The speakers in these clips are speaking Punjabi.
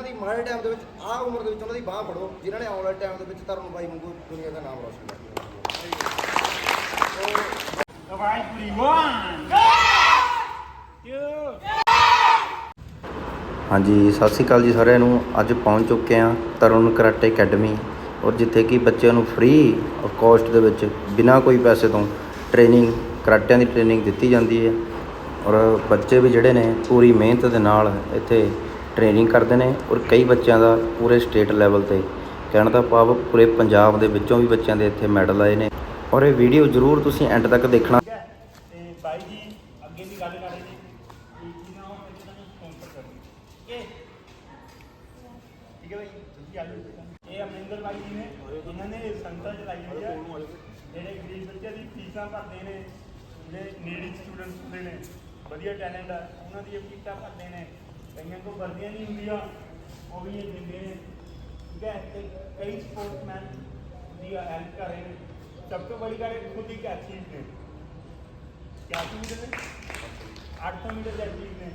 ਜਿਨ੍ਹਾਂ ਦੀ ਮਾੜੇ ਟਾਈਮ ਦੇ ਵਿੱਚ ਆਹ ਉਮਰ ਦੇ ਵਿੱਚ ਉਹਨਾਂ ਦੀ ਬਾਹ ਫੜੋ ਜਿਨ੍ਹਾਂ ਨੇ ਆਉਣ ਵਾਲੇ ਟਾਈਮ ਦੇ ਵਿੱਚ ਤਰਨ ਬਾਈ ਵਾਂਗੂ ਦੁਨੀਆ ਦਾ ਨਾਮ ਰੋਸ਼ਨ ਕਰਨਾ ਹਾਂਜੀ ਸਤਿ ਸ਼੍ਰੀ ਅਕਾਲ ਜੀ ਸਾਰਿਆਂ ਨੂੰ। ਅੱਜ ਪਹੁੰਚ ਚੁੱਕੇ ਹਾਂ ਤਰੁਣ ਕਰਾਟੇ ਅਕੈਡਮੀ। ਔਰ ਜਿੱਥੇ ਕਿ ਬੱਚਿਆਂ ਨੂੰ ਫ੍ਰੀ ਆਫ ਕਾਸਟ ਦੇ ਵਿੱਚ ਬਿਨਾਂ ਕੋਈ ਪੈਸੇ ਤੋਂ ਟ੍ਰੇਨਿੰਗ ਕਰਾਟਿਆਂ ਦੀ ਟ੍ਰੇਨਿੰਗ ਦਿੱਤੀ ਜਾਂਦੀ ਹੈ। ਔਰ ਬੱਚੇ ਵੀ ਜਿਹੜੇ ਨੇ ਪੂਰੀ ਮਿਹਨਤ ਦੇ ਨਾਲ ਇੱਥੇ ਟ੍ਰੇਨਿੰਗ ਕਰਦੇ ਨੇ ਔਰ ਕਈ ਬੱਚਿਆਂ ਦਾ ਪੂਰੇ ਸਟੇਟ ਲੈਵਲ ਤੇ। ਕਹਿਣ ਦਾ ਭਾਵ ਪੂਰੇ ਪੰਜਾਬ ਦੇ ਵਿੱਚੋਂ ਵੀ ਬੱਚਿਆਂ ਦੇ ਇੱਥੇ ਮੈਡਲ ਆਏ ਨੇ। ਔਰ ਇਹ ਵੀਡੀਓ ਜ਼ਰੂਰ ਤੁਸੀਂ ਐਂਡ ਤੱਕ ਦੇਖਣਾ। ਤੇ ਬਾਈ ਜੀ, ਅੱਗੇ ਦੀ ਗੱਲ ਕਰ ਰਹੇ ਨੇ। ਕਿ ਨਾ ਉਹ ਇਹਨਾਂ ਨੂੰ ਸਪਾਂਸਰ ਕਰੋ ਠੀਕ ਠੀਕ ਹੈ ਬਾਈ, ਤੁਸੀਂ ਆ ਜਾਓ। ਇਹ ਅਮਰਿੰਦਰ ਬਾਈ ਜੀ ਨੇ। ਇਹਨਾਂ ਨੇ ਸੰਸਥਾ ਚਲਾਈ ਹੋਈ ਹੈ। ਜਿਹੜੇ ਗਰੀਬ ਬੱਚਿਆਂ ਦੀ ਫੀਸਾਂ ਭਰਦੇ ਨੇ। ਜਿਹੜੇ ਨੀਡੀ ਸਟੂਡੈਂਟਸ ਹੁੰਦੇ ਨੇ। ਵਧੀਆ ਟੈਲੈਂਟ ਆ। ਉਹਨਾਂ ਦੀ ਫੀਸਾਂ ਭਰਦੇ ਨੇ। ਕਈਆਂ ਕੋਲ ਵਰਦੀਆਂ ਨਹੀਂ ਹੁੰਦੀਆਂ ਉਹ ਵੀ ਇਹ ਦਿੰਦੇ ਨੇ ਠੀਕ ਹੈ ਤੇ ਕਈ ਸਪੋਰਟਸਮੈਨ ਦੀ ਹੈਲਪ ਕਰ ਰਹੇ ਨੇ ਸਭ ਤੋਂ ਬੜੀ ਗੱਲ ਇਹ ਖੁਦ ਹੀ ਕੈਚੀਜ਼ ਨੇ ਕੈਚੀਜ਼ ਨੇ 800 ਮੀਟਰ ਦੇ ਐਥਲੀਟ ਨੇ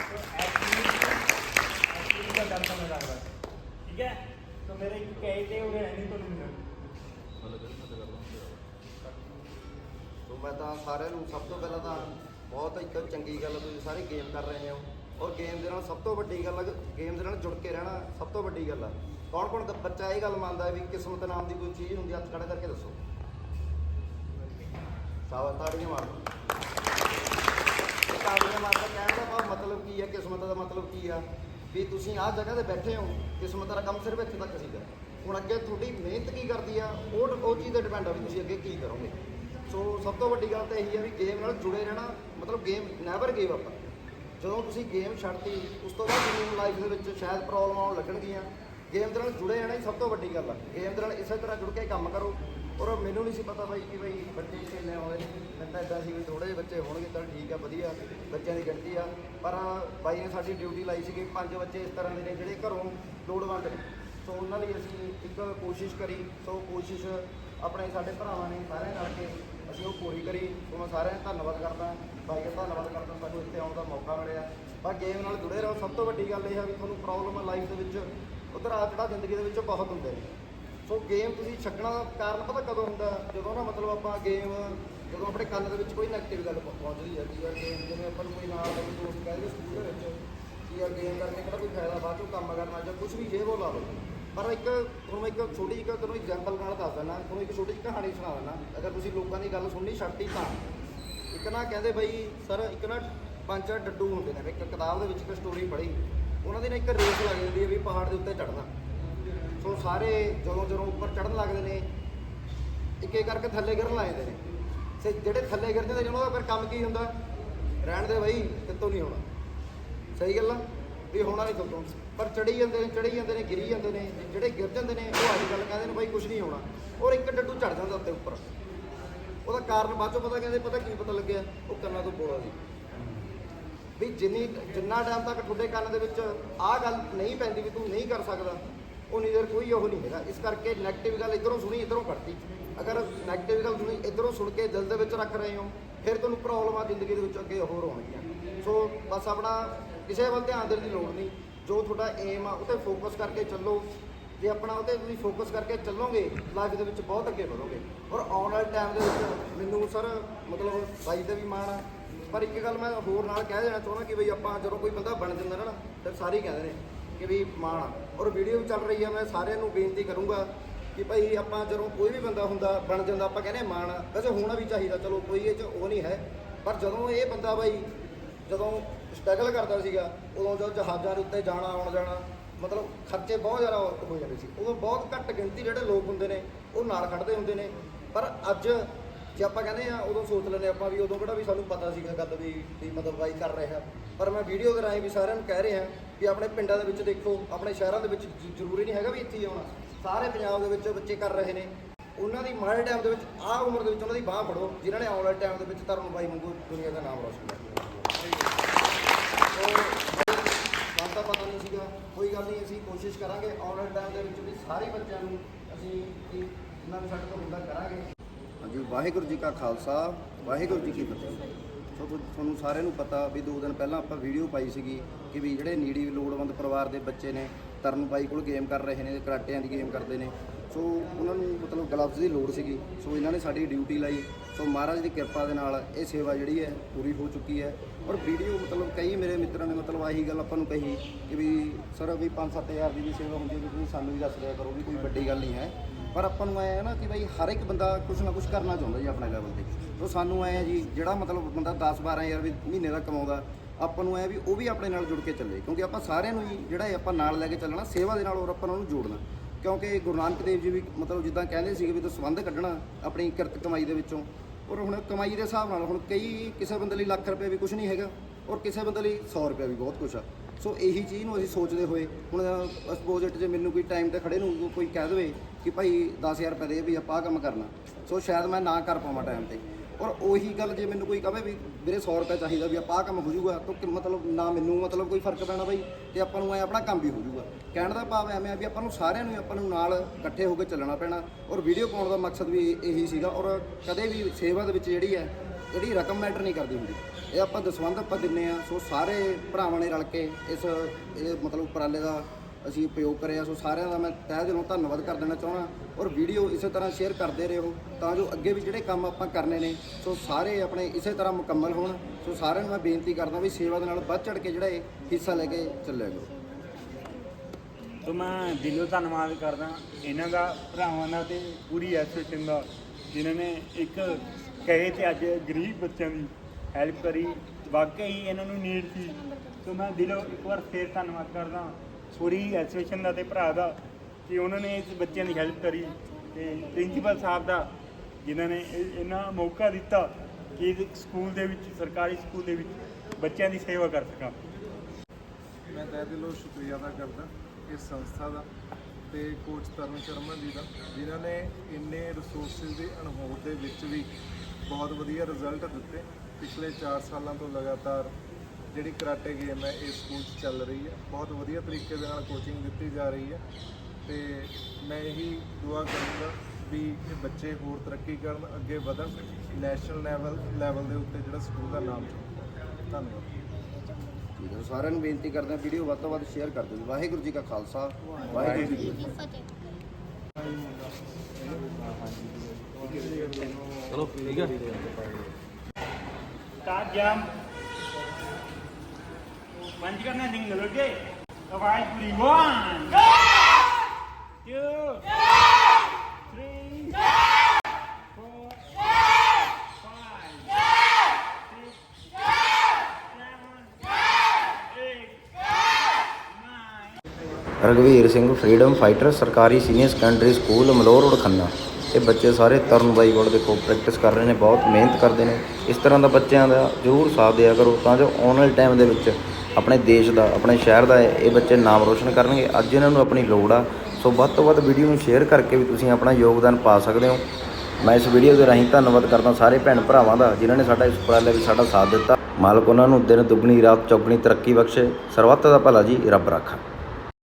तो ਐਥਲੀਟ ਐਥਲੀਟ ਦਾ ਡਰ ਸਮਝ ਲੱਗਦਾ ਠੀਕ ਹੈ तो मेरे एक कहे थे उन्हें नहीं तो नहीं ਸੋ ਮੈਂ ਤਾਂ ਸਾਰਿਆਂ ਨੂੰ ਸਭ ਤੋਂ ਪਹਿਲਾਂ ਤਾਂ ਬਹੁਤ ਇੱਕ ਚੰਗੀ ਗੱਲ ਆ, ਤੁਸੀਂ ਸਾਰੇ ਗੇਮ ਕਰ ਰਹੇ ਹੋ ਔਰ ਗੇਮ ਦੇ ਨਾਲ ਸਭ ਤੋਂ ਵੱਡੀ ਗੱਲ ਆ ਗੇਮ ਦੇ ਨਾਲ ਜੁੜ ਕੇ ਰਹਿਣਾ ਸਭ ਤੋਂ ਵੱਡੀ ਗੱਲ ਆ। ਕੌਣ ਕੌਣ ਦ- ਬੱਚਾ ਇਹ ਗੱਲ ਮੰਨਦਾ ਵੀ ਕਿਸਮਤ ਨਾਮ ਦੀ ਕੋਈ ਚੀਜ਼ ਹੁੰਦੀ ਹੱਥ ਖੜਾ ਕਰਕੇ ਦੱਸੋ। ਸਾਵਾ ਤਾੜੀਆਂ ਮਾਰੋ। ਤਾੜੀਆਂ ਮਾਰਦਾ ਕਹਿਣ ਦਾ ਭਾਵ ਮਤਲਬ ਕੀ ਹੈ ਕਿਸਮਤ ਦਾ ਮਤਲਬ ਕੀ ਆ? ਵੀ ਤੁਸੀਂ ਆਹ ਜਗ੍ਹਾ ਤੇ ਬੈਠੇ ਹੋ, ਕਿਸਮਤ ਦਾ ਕੰਮ ਸਿਰਫ ਇੱਥੇ ਤੱਕ ਸੀਗਾ ਹੁਣ ਅੱਗੇ ਤੁਹਾਡੀ ਮਿਹਨਤ ਕੀ ਕਰਦੀ ਆ, ਉਹ ਉਹ ਚੀਜ਼ ਤੇ ਡਿਪੈਂਡ ਆ ਵੀ ਤੁਸੀਂ ਅੱਗੇ ਕੀ ਕਰੋਗੇ। ਸੋ ਸਭ ਤੋਂ ਵੱਡੀ ਗੱਲ ਤਾਂ ਇਹੀ ਆ ਵੀ ਗੇਮ ਨਾਲ ਜੁੜੇ ਰਹਿਣਾ, ਮਤਲਬ ਗੇਮ ਨੈਵਰ ਗਿਵ ਅਪ ਜਦੋਂ ਤੁਸੀਂ ਗੇਮ ਛੱਡਤੀ, ਉਸ ਤੋਂ ਬਾਅਦ ਤੁਹਾਨੂੰ ਲਾਈਫ ਦੇ ਵਿੱਚ ਸ਼ਾਇਦ ਪ੍ਰੋਬਲਮ ਆਉਣ ਲੱਗਣਗੀਆਂ। ਗੇਮ ਦੇ ਨਾਲ ਜੁੜੇ ਰਹਿਣਾ ਹੀ ਸਭ ਤੋਂ ਵੱਡੀ ਗੱਲ ਆ। ਗੇਮ ਦੇ ਨਾਲ ਇਸੇ ਤਰ੍ਹਾਂ ਜੁੜ ਕੇ ਕੰਮ ਕਰੋ। ਔਰ ਮੈਨੂੰ ਨਹੀਂ ਸੀ ਪਤਾ ਬਾਈ ਕਿ ਬਈ ਬੱਚੇ ਖੇਲਣੇ ਆਉਂਦੇ ਨੇ। ਮੈਂ ਤਾਂ ਇਦਾਂ ਸੀ ਵੀ ਥੋੜੇ ਜਿਹੇ ਬੱਚੇ ਹੋਣਗੇ ਤਾਂ ਠੀਕ ਆ, ਵਧੀਆ। ਬੱਚਿਆਂ ਦੀ ਗਿਣਤੀ ਆ। ਪਰ ਬਾਈ ਨੇ ਸਾਡੀ ਡਿਊਟੀ ਲਾਈ ਸੀ ਕਿ ਪੰਜ ਬੱਚੇ ਇਸ ਤਰ੍ਹਾਂ ਦੇ ਨੇ ਜਿਹੜੇ ਘਰੋਂ ਲੋੜਵੰਦ ਨੇ। ਸੋ ਉਹਨਾਂ ਲਈ ਅਸੀਂ ਇੱਕ ਕੋਸ਼ਿਸ਼ ਕਰੀ। ਸੋ ਕੋਸ਼ਿਸ਼ ਆਪਣੇ ਸਾਡੇ ਭਰਾਵਾਂ ਨੇ ਸਾਰਿਆਂ ਨਾਲ ਕੇ ਅਸੀਂ ਉਹ ਪੂਰੀ ਕਰੀ ਸੋ ਮੈਂ ਸਾਰਿਆਂ ਦਾ ਧੰਨਵਾਦ ਕਰਦਾ, ਬਾਈ ਦਾ ਧੰਨਵਾਦ ਕਰਦਾ, ਸਾਨੂੰ ਇੱਥੇ ਆਉਣ ਦਾ ਮੌਕਾ ਮਿਲਿਆ। ਬਾ ਗੇਮ ਨਾਲ ਜੁੜੇ ਰਹੋ, ਸਭ ਤੋਂ ਵੱਡੀ ਗੱਲ ਇਹ ਆ ਵੀ ਤੁਹਾਨੂੰ ਪ੍ਰੋਬਲਮ ਆ ਲਾਈਫ ਦੇ ਵਿੱਚ, ਉਧਰ ਆ ਜਿਹੜਾ ਜ਼ਿੰਦਗੀ ਦੇ ਵਿੱਚ ਬਹੁਤ ਹੁੰਦੇ ਨੇ। ਸੋ ਗੇਮ ਤੁਸੀਂ ਛੱਡਣਾ ਕਾਰਨ ਪਤਾ ਕਦੋਂ ਹੁੰਦਾ? ਜਦੋਂ ਨਾ ਮਤਲਬ ਆਪਾਂ ਗੇਮ ਜਦੋਂ ਆਪਣੇ ਕੰਨ ਦੇ ਵਿੱਚ ਕੋਈ ਨੈਗੇਟਿਵ ਗੱਲ ਪਹੁੰਚਦੀ ਹੈ ਕਿ ਯਾਰ ਗੇਮ ਜਿਵੇਂ ਆਪਾਂ ਨੂੰ ਕੋਈ ਨਾਲ ਦਾ ਦੋਸਤ ਕਹਿ ਦੇ ਸਕੂਲ ਦੇ ਵਿੱਚ ਕਿ ਯਾਰ ਗੇਮ ਕਰਕੇ ਕਿਹੜਾ ਕੋਈ ਫਾਇਦਾ, ਬਾਅਦ ਚੋਂ ਕੰਮ ਕਰਨਾ ਜਾਂ ਕੁਝ ਵੀ ਜੇ ਉਹ ਲਾ ਲਓ। ਪਰ ਇੱਕ ਤੁਹਾਨੂੰ ਮੈਂ ਇੱਕ ਛੋਟੀ ਜਿਹੀ ਤੁਹਾਨੂੰ ਐਗਜ਼ਾਮਪਲ ਨਾਲ ਦੱਸ ਦਿੰਦਾ, ਤੁਹਾਨੂੰ ਇੱਕ ਛੋਟੀ ਜਿਹੀ ਕਹਾਣੀ ਸੁਣਾ ਦਿੰਦਾ। ਅਗਰ ਤੁਸੀਂ ਲੋਕਾਂ ਦੀ ਗੱਲ ਸੁਣਨੀ ਛੱਡਤੀ ਤਾਂ। ਇੱਕ ਨਾ ਕਹਿੰਦੇ ਬਈ, ਸਰ, ਇੱਕ ਨਾ ਪੰਜ ਚਾਰ ਡੱਡੂ ਹੁੰਦੇ ਨੇ, ਇੱਕ ਕਿਤਾਬ ਦੇ ਵਿੱਚ ਇੱਕ ਸਟੋਰੀ ਪੜ੍ਹੀ। ਉਹਨਾਂ ਦੀ ਨਾ ਇੱਕ ਰੇਸ ਲੱਗ ਜਾਂਦੀ ਹੈ ਵੀ ਪਹਾੜ ਦੇ ਉੱਤੇ ਚੜ੍ਹਨਾ। ਸੋ ਸਾਰੇ ਜਦੋਂ ਜਦੋਂ ਉੱਪਰ ਚੜ੍ਹਨ ਲੱਗਦੇ ਨੇ, ਇੱਕ ਇੱਕ ਕਰਕੇ ਥੱਲੇ ਗਿਰਨ ਲੱਗਦੇ ਨੇ। ਸੇ ਜਿਹੜੇ ਥੱਲੇ ਗਿਰ ਜਾਂਦੇ ਨੇ, ਉਹਨਾਂ ਦਾ ਫਿਰ ਕੰਮ ਕੀ ਹੁੰਦਾ? ਰਹਿਣ ਦੇ ਬਈ, ਕਿਤੋਂ ਨਹੀਂ ਹੋਣਾ ਸਹੀ ਗੱਲ ਆ? ਵੀ ਹੋਣਾ ਨਹੀਂ ਤੋਂ ਪਰ ਚੜੀ ਜਾਂਦੇ ਨੇ, ਚੜੀ ਜਾਂਦੇ ਨੇ, ਗਿਰੀ ਜਾਂਦੇ ਨੇ, ਜਿਹੜੇ ਗਿਰ ਜਾਂਦੇ ਨੇ, ਉਹ ਅੱਜ ਕੱਲ ਕਹਿੰਦੇ ਨੇ ਬਾਈ ਕੁਝ ਨਹੀਂ ਹੋਣਾ। ਔਰ ਇੱਕ ਡੱਡੂ ਚੜ ਜਾਂਦਾ ਉੱਤੇ ਉੱਪਰ। ਉਹਦਾ ਕਾਰਨ ਬਾਅਦ ਚੋਂ ਪਤਾ ਕਹਿੰਦੇ, ਪਤਾ ਕੀ ਪਤਾ ਲੱਗਿਆ? ਉਹ ਕੰਨਾਂ ਤੋਂ ਬੋਲਾ ਸੀ। ਵੀ ਜਿੰਨੀ, ਜਿੰਨਾ ਟਾਈਮ ਤੱਕ ਤੁਹਾਡੇ ਕੰਨ ਦੇ ਵਿੱਚ ਆਹ ਗੱਲ ਨਹੀਂ ਪੈਂਦੀ ਵੀ ਤੂੰ ਨਹੀਂ ਕਰ ਸਕਦਾ, ਉਨੀ ਦੇਰ ਕੋਈ ਉਹ ਨਹੀਂ ਹੈਗਾ। ਇਸ ਕਰਕੇ ਨੈਗੇਟਿਵ ਗੱਲ ਇਧਰੋਂ ਸੁਣੀ, ਇਧਰੋਂ ਕੱਢਤੀ ਅਗਰ ਨੈਗੇਟਿਵ ਗੱਲ ਸੁਣੀ, ਇਧਰੋਂ ਸੁਣ ਕੇ ਦਿਲ ਦੇ ਵਿੱਚ ਰੱਖ ਰਹੇ ਹੋ, ਫਿਰ ਤੁਹਾਨੂੰ ਪ੍ਰੋਬਲਮਾਂ ਜ਼ਿੰਦਗੀ ਦੇ ਵਿੱਚ ਅੱਗੇ ਹੋਰ ਆਉਣਗੀਆਂ। ਸੋ ਬਸ ਆਪਣਾ ਕਿਸੇ ਵੱਲ ਧਿਆਨ ਦੇਣ ਦੀ ਲੋੜ ਨਹੀਂ। ਜੋ ਤੁਹਾਡਾ ਏਮ ਆ ਉਹ ਤੇ ਫੋਕਸ ਕਰਕੇ ਚੱਲੋ। ਜੇ ਆਪਣਾ ਉਹ ਤੁਸੀਂ ਫੋਕਸ ਕਰਕੇ ਚੱਲੋਗੇ ਲਾਈਫ ਦੇ ਵਿੱਚ ਬਹੁਤ ਅੱਗੇ ਵਧੋਗੇ। ਔਰ ਆਉਣ ਵਾਲੇ ਟਾਈਮ ਦੇ ਵਿੱਚ ਮੈਨੂੰ ਸਰ ਮਤਲਬ ਬਾਈ ਦਾ ਵੀ ਮਾਣ ਆ। ਪਰ ਇੱਕ ਗੱਲ ਮੈਂ ਹੋਰ ਨਾਲ ਕਹਿ ਦੇਣਾ ਚਾਹੁੰਦਾ ਕਿ ਬਈ ਆਪਾਂ ਜਦੋਂ ਕੋਈ ਬੰਦਾ ਬਣ ਜਾਂਦਾ ਨਾ ਤਾਂ ਸਾਰੇ ਹੀ ਕਹਿੰਦੇ ਨੇ ਕਿ ਵੀ ਮਾਣ ਆ। ਔਰ ਵੀਡੀਓ ਵੀ ਚੱਲ ਰਹੀ ਆ, ਮੈਂ ਸਾਰਿਆਂ ਨੂੰ ਬੇਨਤੀ ਕਰੂੰਗਾ ਕਿ ਭਾਈ ਆਪਾਂ ਜਦੋਂ ਕੋਈ ਵੀ ਬੰਦਾ ਹੁੰਦਾ, ਬਣ ਜਾਂਦਾ, ਆਪਾਂ ਕਹਿੰਦੇ ਮਾਣ ਆ। ਵੈਸੇ ਹੋਣਾ ਵੀ ਚਾਹੀਦਾ, ਚਲੋ ਕੋਈ ਇਹ ਚ ਉਹ ਨਹੀਂ ਹੈ। ਪਰ ਜਦੋਂ ਇਹ ਬੰਦਾ ਬਾਈ ਜਦੋਂ ਸਟਰਗਲ ਕਰਦਾ ਸੀਗਾ, ਉਦੋਂ ਜਦੋਂ ਜਹਾਜ਼ਾਂ ਦੇ ਉੱਤੇ ਜਾਣਾ, ਆਉਣ ਜਾਣਾ, ਮਤਲਬ ਖਰਚੇ ਬਹੁਤ ਜ਼ਿਆਦਾ ਹੋ ਜਾਂਦੇ ਸੀ। ਉਦੋਂ ਬਹੁਤ ਘੱਟ ਗਿਣਤੀ ਜਿਹੜੇ ਲੋਕ ਹੁੰਦੇ ਨੇ, ਉਹ ਨਾਲ ਖੜਦੇ ਹੁੰਦੇ ਨੇ। ਪਰ ਅੱਜ ਜੇ ਆਪਾਂ ਕਹਿੰਦੇ ਆ ਉਦੋਂ ਸੋਚ ਲੈਂਦੇ ਆਪਾਂ ਵੀ ਉਦੋਂ ਕਿਹੜਾ ਵੀ ਸਾਨੂੰ ਪਤਾ ਸੀਗਾ ਗੱਲ ਵੀ ਵੀ ਮਤਲਬ ਬਾਈ ਕਰ ਰਿਹਾ। ਪਰ ਮੈਂ ਵੀਡੀਓ ਦੇ ਰਾਹੀਂ ਵੀ ਸਾਰਿਆਂ ਨੂੰ ਕਹਿ ਰਿਹਾ ਵੀ ਆਪਣੇ ਪਿੰਡਾਂ ਦੇ ਵਿੱਚ ਦੇਖੋ, ਆਪਣੇ ਸ਼ਹਿਰਾਂ ਦੇ ਵਿੱਚ ਜ਼ਰੂਰੀ ਨਹੀਂ ਹੈਗਾ ਵੀ ਇੱਥੇ ਹੀ ਆਉਣਾ। ਸਾਰੇ ਪੰਜਾਬ ਦੇ ਵਿੱਚ ਬੱਚੇ ਕਰ ਰਹੇ ਨੇ। ਉਹਨਾਂ ਦੀ ਮਾੜੇ ਟਾਈਮ ਦੇ ਵਿੱਚ, ਆਹ ਉਮਰ ਦੇ ਵਿੱਚ ਉਹਨਾਂ ਦੀ ਬਾਹ ਫੜੋ, ਜਿਨ੍ਹਾਂ ਨੇ ਆਉਣ ਵਾਲੇ ਟਾਈਮ ਦੇ ਵਿੱਚ ਧਰਮ ਬਾਈ ਵਾਂਗੂ ਦੁਨੀਆ ਦਾ ਨਾਮ ਰੋਸ਼ਨ ਕਰਨਾ ਸਾਨੂੰ ਤਾਂ ਪਤਾ ਨਹੀਂ ਸੀਗਾ, ਕੋਈ ਗੱਲ ਨਹੀਂ, ਅਸੀਂ ਕੋਸ਼ਿਸ਼ ਕਰਾਂਗੇ ਆਉਣ ਵਾਲੇ ਟਾਈਮ ਦੇ ਵਿੱਚ ਵੀ ਸਾਰੇ ਬੱਚਿਆਂ ਨੂੰ ਅਸੀਂ ਜਿੰਨਾ ਵੀ ਸਾਡੇ ਤੋਂ ਹੁੰਦਾ ਕਰਾਂਗੇ। ਹਾਂਜੀ, ਵਾਹਿਗੁਰੂ ਜੀ ਕਾ ਖਾਲਸਾ, ਵਾਹਿਗੁਰੂ ਜੀ ਕੀ ਫਤਿਹ। ਸੋ ਤੁਹਾਨੂੰ ਸਾਰਿਆਂ ਨੂੰ ਪਤਾ ਵੀ ਦੋ ਦਿਨ ਪਹਿਲਾਂ ਆਪਾਂ ਵੀਡੀਓ ਪਾਈ ਸੀਗੀ ਕਿ ਵੀ ਜਿਹੜੇ ਨੀਡੀ ਲੋੜਵੰਦ ਪਰਿਵਾਰ ਦੇ ਬੱਚੇ ਨੇ, ਤਰਨ ਬਾਈ ਕੋਲ ਗੇਮ ਕਰ ਰਹੇ ਨੇ, ਕਰਾਟਿਆਂ ਦੀ ਗੇਮ ਕਰਦੇ ਨੇ। ਸੋ ਉਹਨਾਂ ਨੂੰ ਮਤਲਬ ਗਲਵਜ਼ ਦੀ ਲੋੜ ਸੀਗੀ। ਸੋ ਇਹਨਾਂ ਨੇ ਸਾਡੀ ਡਿਊਟੀ ਲਾਈ। ਸੋ ਮਹਾਰਾਜ ਦੀ ਕਿਰਪਾ ਦੇ ਨਾਲ ਇਹ ਸੇਵਾ ਜਿਹੜੀ ਹੈ ਪੂਰੀ ਹੋ ਚੁੱਕੀ ਹੈ। ਔਰ ਵੀਡੀਓ ਮਤਲਬ ਕਈ ਮੇਰੇ ਮਿੱਤਰਾਂ ਨੇ ਮਤਲਬ ਆਹੀ ਗੱਲ ਆਪਾਂ ਨੂੰ ਕਹੀ ਕਿ ਵੀ, ਸਰ, ਵੀ 5-7000 ਦੀ ਵੀ ਸੇਵਾ ਹੁੰਦੀ ਹੈ ਵੀ ਤੁਸੀਂ ਸਾਨੂੰ ਵੀ ਦੱਸ ਦਿਆ ਕਰੋ ਵੀ ਕੋਈ ਵੱਡੀ ਗੱਲ ਨਹੀਂ ਹੈ। ਪਰ ਆਪਾਂ ਨੂੰ ਐ ਹੈ ਨਾ ਕਿ ਬਈ ਹਰ ਇੱਕ ਬੰਦਾ ਕੁਝ ਨਾ ਕੁਝ ਕਰਨਾ ਚਾਹੁੰਦਾ ਜੀ ਆਪਣੇ ਲੈਵਲ ਤੇ। ਸੋ ਸਾਨੂੰ ਐ ਹੈ ਜੀ, ਜਿਹੜਾ ਮਤਲਬ ਬੰਦਾ 10-12000 ਵੀ ਮਹੀਨੇ ਦਾ ਕਮਾਉਂਦਾ, ਆਪਾਂ ਨੂੰ ਐ ਵੀ ਉਹ ਵੀ ਆਪਣੇ ਨਾਲ ਜੁੜ ਕੇ ਚੱਲੇ। ਕਿਉਂਕਿ ਆਪਾਂ ਸਾਰਿਆਂ ਨੂੰ ਹੀ ਜਿਹੜਾ ਇਹ ਆਪਾਂ ਨਾਲ ਲੈ ਕੇ ਚੱਲਣਾ, ਸੇਵਾ ਦੇ ਨਾਲ ਔਰ ਆਪਾਂ ਨੂੰ ਜੋੜਨਾ। ਕਿਉਂਕਿ ਗੁਰੂ ਨਾਨਕ ਦੇਵ ਜੀ ਵੀ ਮਤਲਬ ਜਿੱਦਾਂ ਕਹਿੰਦੇ ਸੀਗੇ ਵੀ ਤੂੰ ਸੰਬੰਧ ਕੱਢਣਾ ਆਪਣੀ ਕਿਰਤ ਕਮਾਈ ਦੇ ਵਿੱਚੋਂ, ਔਰ ਹੁਣ ਕਮਾਈ ਦੇ ਹਿਸਾਬ ਨਾਲ ਹੁਣ ਕਈ ਕਿਸੇ ਬੰਦੇ ਲਈ ਲੱਖ ਰੁਪਏ ਵੀ ਕੁਝ ਨਹੀਂ ਹੈਗਾ, ਔਰ ਕਿਸੇ ਬੰਦੇ ਲਈ 100 ਰੁਪਏ ਵੀ ਬਹੁਤ ਕੁਝ ਆ। ਸੋ ਇਹੀ ਚੀਜ਼ ਨੂੰ ਅਸੀਂ ਸੋਚਦੇ ਹੋਏ, ਹੁਣ ਸਪੋਜ਼ਿਟ ਜੇ ਮੈਨੂੰ ਕੋਈ ਟਾਈਮ ਤੇ ਖੜੇ ਨੂੰ ਕੋਈ ਕਹਿ ਦੇਵੇ ਕਿ ਭਾਈ 10000 ਰੁਪਏ ਦੇ ਵੀ ਆਪਾਂ ਆਹ ਕੰਮ ਕਰਨਾ। ਸੋ ਸ਼ਾਇਦ ਮੈਂ ਨਾ ਕਰ ਪਾਵਾਂ ਟਾਈਮ ਤੇ। ਔਰ ਉਹੀ ਗੱਲ ਜੇ ਮੈਨੂੰ ਕੋਈ ਕਹੇ ਵੀ ਵੀਰੇ 100 ਰੁਪਏ ਚਾਹੀਦਾ ਵੀ ਆਪਾਂ ਆਹ ਕੰਮ ਹੋ ਜਾਊਗਾ, ਤਾਂ ਕਿ ਮਤਲਬ ਨਾ ਮੈਨੂੰ ਮਤਲਬ ਕੋਈ ਫ਼ਰਕ ਪੈਣਾ ਬਾਈ, ਤੇ ਆਪਾਂ ਨੂੰ ਐ ਆਪਣਾ ਕੰਮ ਵੀ ਹੋ ਜਾਊਗਾ। ਕਹਿਣ ਦਾ ਭਾਵ ਐਵੇਂ ਆ ਵੀ ਆਪਾਂ ਨੂੰ ਸਾਰਿਆਂ ਨੂੰ ਹੀ ਆਪਾਂ ਨੂੰ ਨਾਲ ਇਕੱਠੇ ਹੋ ਕੇ ਚੱਲਣਾ ਪੈਣਾ, ਔਰ ਵੀਡੀਓ ਪਾਉਣ ਦਾ ਮਕਸਦ ਵੀ ਇਹੀ ਸੀਗਾ, ਔਰ ਕਦੇ ਵੀ ਸੇਵਾ ਦੇ ਵਿੱਚ ਜਿਹੜੀ ਹੈ, ਜਿਹੜੀ ਰਕਮ ਮੈਟਰ ਨਹੀਂ ਕਰਦੀ ਹੁੰਦੀ। ਇਹ ਆਪਾਂ ਦਸਵੰਧ ਆਪਾਂ ਦਿੰਨੇ ਆ, ਸੋ ਸਾਰੇ ਭਰਾਵਾਂ ਨੇ ਰਲ ਕੇ ਇਸ, ਇਹ ਮਤਲਬ ਉਪਰਾਲੇ ਦਾ ਅਸੀਂ ਉਪਯੋਗ ਕਰਿਆ ਸੋ ਸਾਰਿਆਂ ਦਾ ਮੈਂ ਤਹਿ ਦਿਲੋਂ ਧੰਨਵਾਦ ਕਰ ਦੇਣਾ ਚਾਹੁੰਦਾ ਔਰ ਵੀਡੀਓ ਇਸੇ ਤਰ੍ਹਾਂ ਸ਼ੇਅਰ ਕਰਦੇ ਰਹੋ ਤਾਂ ਜੋ ਅੱਗੇ ਵੀ ਜਿਹੜੇ ਕੰਮ ਆਪਾਂ ਕਰਨੇ ਨੇ, ਸੋ ਸਾਰੇ ਆਪਣੇ ਇਸੇ ਤਰ੍ਹਾਂ ਮੁਕੰਮਲ ਹੋਣ। ਸੋ ਸਾਰਿਆਂ ਨੂੰ ਮੈਂ ਬੇਨਤੀ ਕਰਦਾ ਵੀ ਸੇਵਾ ਦੇ ਨਾਲ ਵੱਧ ਚੜ ਕੇ ਜਿਹੜਾ ਇਹ ਹਿੱਸਾ ਲੈ ਕੇ ਚੱਲਿਆ ਕਰੋ ਸੋ ਮੈਂ ਦਿਲੋਂ ਧੰਨਵਾਦ ਕਰਦਾ ਇਹਨਾਂ ਦਾ, ਭਰਾਵਾਂ ਦਾ ਤੇ ਪੂਰੀ ਐਸੋਸੀਏਸ਼ਨ ਦਾ, ਜਿਨ੍ਹਾਂ ਨੇ ਇੱਕ ਕਹੇ ਤੇ ਅੱਜ ਗਰੀਬ ਬੱਚਿਆਂ ਦੀ ਹੈਲਪ ਕਰੀ। ਵਾਕਈ ਹੀ ਇਹਨਾਂ ਨੂੰ ਨੀਡ ਸੀ। ਸੋ ਮੈਂ ਦਿਲੋਂ ਇੱਕ ਵਾਰ ਫੇਰ ਧੰਨਵਾਦ ਕਰਦਾ। ਪੂਰੀ ਐਸੋਸੀਏਸ਼ਨ ਦਾ ਤੇ ਭਰਾ ਦਾ ਕਿ ਉਹਨਾਂ ਨੇ ਇਸ ਬੱਚਿਆਂ ਦੀ ਹੈਲਪ ਕਰੀ ਤੇ ਪ੍ਰਿੰਸੀਪਲ ਸਾਹਿਬ ਦਾ, ਜਿਨ੍ਹਾਂ ਨੇ ਇਹਨਾਂ ਮੌਕਾ ਦਿੱਤਾ ਕਿ ਇਸ ਸਕੂਲ ਦੇ ਵਿੱਚ, ਸਰਕਾਰੀ ਸਕੂਲ ਦੇ ਵਿੱਚ ਬੱਚਿਆਂ ਦੀ ਸੇਵਾ ਕਰ ਸਕਾਂ। ਮੈਂ ਤਹਿ ਦਿਲੋਂ ਸ਼ੁਕਰੀਆ ਅਦਾ ਕਰਦਾ ਇਸ ਸੰਸਥਾ ਦਾ ਤੇ ਕੋਚ ਤਰਨ ਸ਼ਰਮਾ ਜੀ ਦਾ, ਜਿਨ੍ਹਾਂ ਨੇ ਇੰਨੇ ਰਿਸੋਰਸਿਸ ਦੇ ਅਣਹੋਂਦ ਦੇ ਵਿੱਚ ਵੀ ਬਹੁਤ ਵਧੀਆ ਰਿਜ਼ਲਟ ਦਿੱਤੇ। ਪਿਛਲੇ 4 ਸਾਲਾਂ ਤੋਂ ਲਗਾਤਾਰ ਜਿਹੜੀ ਕਰਾਟੇ ਗੇਮ ਹੈ ਇਹ ਸਕੂਲ 'ਚ ਚੱਲ ਰਹੀ ਹੈ। ਬਹੁਤ ਵਧੀਆ ਤਰੀਕੇ ਦੇ ਨਾਲ ਕੋਚਿੰਗ ਦਿੱਤੀ ਜਾ ਰਹੀ ਹੈ ਤੇ ਮੈਂ ਇਹੀ ਦੁਆ ਕਰੂੰਗਾ ਵੀ ਇਹ ਬੱਚੇ ਹੋਰ ਤਰੱਕੀ ਕਰਨ ਅੱਗੇ ਵਧਣ ਨੈਸ਼ਨਲ ਲੈਵਲ ਲੈਵਲ ਦੇ ਉੱਤੇ ਜਿਹੜਾ ਸਕੂਲ ਦਾ ਨਾਮ ਚੁੱਕੇ। ਧੰਨਵਾਦ। ਜੀ ਸਾਰਿਆਂ ਨੂੰ ਬੇਨਤੀ ਕਰਦੇ ਹਾਂ ਵੀਡੀਓ ਵੱਧ ਤੋਂ ਵੱਧ ਸ਼ੇਅਰ ਕਰ ਦਿਓ ਵਾਹਿਗੁਰੂ ਜੀ ਕਾ ਖਾਲਸਾ ਵਾਹਿਗੁਰੂ ਜੀ ਕੀ ਫਤਿਹ। మంచిగా ਰਗਵੀਰ ਸਿੰਘ ਫਰੀडम ਫਾਈਟਰ ਸਰਕਾਰੀ senior secondary school Malor road Khanna ਇਹ ਬੱਚੇ ਸਾਰੇ ਤਰਨ ਬਾਈ ਕੋਲ ਦੇਖੋ ਪ੍ਰੈਕਟਿਸ ਕਰ ਰਹੇ ਨੇ, ਬਹੁਤ ਮਿਹਨਤ ਕਰਦੇ ਨੇ। ਇਸ ਤਰ੍ਹਾਂ ਦਾ ਬੱਚਿਆਂ ਦਾ ਜ਼ਰੂਰ ਸਾਥ ਦਿਆ ਕਰੋ, ਤਾਂ ਜੋ ਆਉਣ ਵਾਲੇ ਟਾਈਮ ਦੇ ਵਿੱਚ ਆਪਣੇ ਦੇਸ਼ ਦਾ, ਆਪਣੇ ਸ਼ਹਿਰ ਦਾ ਇਹ ਬੱਚੇ ਨਾਮ ਰੋਸ਼ਨ ਕਰਨਗੇ। ਅੱਜ ਇਹਨਾਂ ਨੂੰ ਆਪਣੀ ਲੋੜ ਆ। ਸੋ ਵੱਧ ਤੋਂ ਵੱਧ ਵੀਡੀਓ ਨੂੰ ਸ਼ੇਅਰ ਕਰਕੇ ਵੀ ਤੁਸੀਂ ਆਪਣਾ ਯੋਗਦਾਨ ਪਾ ਸਕਦੇ ਹੋ। ਮੈਂ ਇਸ ਵੀਡੀਓ ਦੇ ਰਾਹੀਂ ਧੰਨਵਾਦ ਕਰਦਾ ਸਾਰੇ ਭੈਣ ਭਰਾਵਾਂ ਦਾ, ਜਿਨ੍ਹਾਂ ਨੇ ਸਾਡਾ ਇਸ ਉਪਰਾਲੇ ਵਿੱਚ ਸਾਡਾ ਸਾਥ ਦਿੱਤਾ। ਮਾਲਕ ਉਹਨਾਂ ਨੂੰ ਦਿਨ ਦੁੱਗਣੀ, ਰਾਤ ਚੌਗਣੀ ਤਰੱਕੀ ਬਖਸ਼ੇ। ਸਰਬੱਤ ਦਾ ਭਲਾ ਜੀ, ਰੱਬ ਰਾਖਾ।